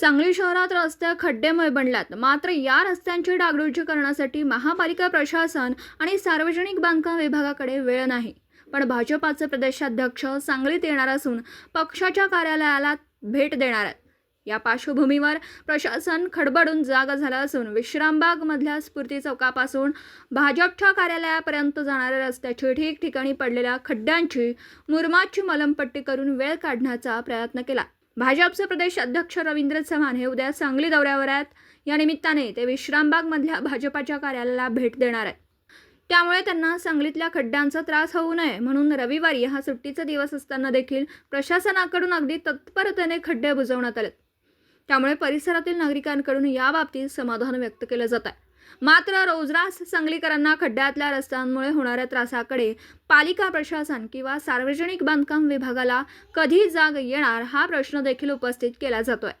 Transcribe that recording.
सांगली शहरात रस्ते खड्डेमय बनल्यात. मात्र या रस्त्यांची डागडुजी करण्यासाठी महापालिका प्रशासन आणि सार्वजनिक बांधकाम विभागाकडे वेळ नाही. पण भाजपाचे प्रदेशाध्यक्ष सांगलीत येणार असून पक्षाच्या कार्यालयाला भेट देणार आहेत. या पार्श्वभूमीवर प्रशासन खडबडून जागा झालं असून विश्रामबागमधल्या स्फूर्ती चौकापासून भाजपच्या कार्यालयापर्यंत जाणाऱ्या रस्त्याची ठिकठिकाणी पडलेल्या खड्ड्यांची मुरमाची मलमपट्टी करून वेळ काढण्याचा प्रयत्न केला. भाजपचे प्रदेश अध्यक्ष रवींद्र चव्हाण हे उद्या सांगली दौऱ्यावर आहेत. या निमित्ताने ते विश्रामबागमधल्या भाजपाच्या कार्यालयाला भेट देणार आहेत. त्यामुळे त्यांना सांगलीतल्या खड्ड्यांचा त्रास होऊ नये म्हणून रविवारी हा सुट्टीचा दिवस असताना देखील प्रशासनाकडून अगदी तत्परतेने खड्डे बुजवण्यात आलेत. त्यामुळे परिसरातील नागरिकांकडून याबाबतीत समाधान व्यक्त केलं जात आहे. मात्र रोजरास सांगलीकरांना खड्ड्यातल्या रस्त्यांमुळे होणाऱ्या त्रासाकडे पालिका प्रशासन किंवा सार्वजनिक बांधकाम विभागाला कधी जाग येणार हा प्रश्न देखील उपस्थित केला जातोय.